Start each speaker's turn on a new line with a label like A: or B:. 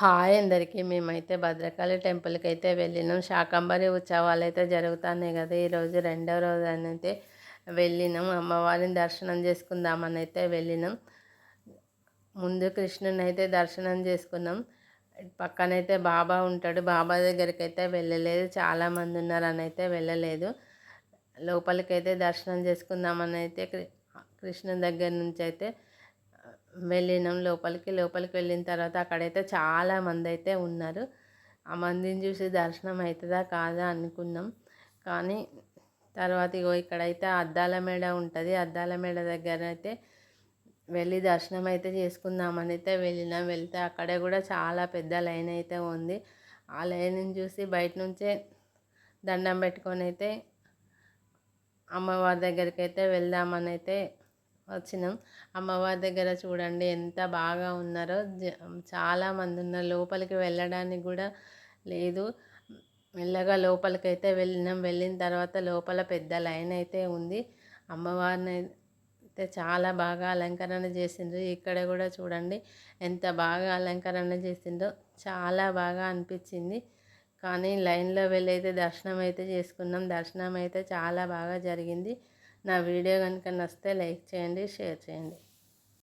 A: Hi అందరికీ. మేమైతే భద్రకాళి టెంపుల్కి అయితే వెళ్ళినాం. శాకంబరి ఉత్సవాలు అయితే జరుగుతున్నాయి కదా ఈరోజు రెండవ రోజు అయితే వెళ్ళినాం. అమ్మవారిని దర్శనం చేసుకుందామని అయితే వెళ్ళినాం. ముందు కృష్ణుని అయితే దర్శనం చేసుకున్నాం. పక్కనైతే బాబా ఉంటాడు. బాబా దగ్గరికి అయితే వెళ్ళలేదు. చాలామంది ఉన్నారని అయితే వెళ్ళలేదు. లోపలికి అయితే దర్శనం చేసుకుందామని అయితే కృష్ణుని దగ్గర నుంచి అయితే వెళ్ళినాం లోపలికి లోపలికి వెళ్ళిన తర్వాత అక్కడైతే చాలా మంది అయితే ఉన్నారు. ఆ మందిని చూసి దర్శనం అవుతుందా కాదా అనుకున్నాం. కానీ తర్వాత ఇగో ఇక్కడైతే అద్దాల మేడ ఉంటుంది. అద్దాల మేడ దగ్గర అయితే వెళ్ళి దర్శనం అయితే చేసుకుందామని అయితే వెళ్ళినాం. వెళ్తే అక్కడే కూడా చాలా పెద్ద లైన్ అయితే ఉంది. ఆ లైన్ని చూసి బయట నుంచే దండం పెట్టుకొని అయితే అమ్మవారి దగ్గరికి అయితే వెళ్దామని అయితే వచ్చినాం. అమ్మవారి దగ్గర చూడండి ఎంత బాగా ఉన్నారో. చాలామంది ఉన్నారు. లోపలికి వెళ్ళడానికి కూడా లేదు. మెల్లగా లోపలికి అయితే వెళ్ళినాం. వెళ్ళిన తర్వాత లోపల పెద్ద లైన్ అయితే ఉంది. అమ్మవారిని అయితే చాలా బాగా అలంకరణ చేసిండ్రు. ఇక్కడ కూడా చూడండి ఎంత బాగా అలంకరణ చేసిందో చాలా బాగా అనిపించింది. కానీ లైన్లో వెళ్ళి అయితే దర్శనం అయితే చేసుకున్నాం. దర్శనం అయితే చాలా బాగా జరిగింది. నా వీడియో కనుక నచ్చితే లైక్ చేయండి షేర్ చేయండి.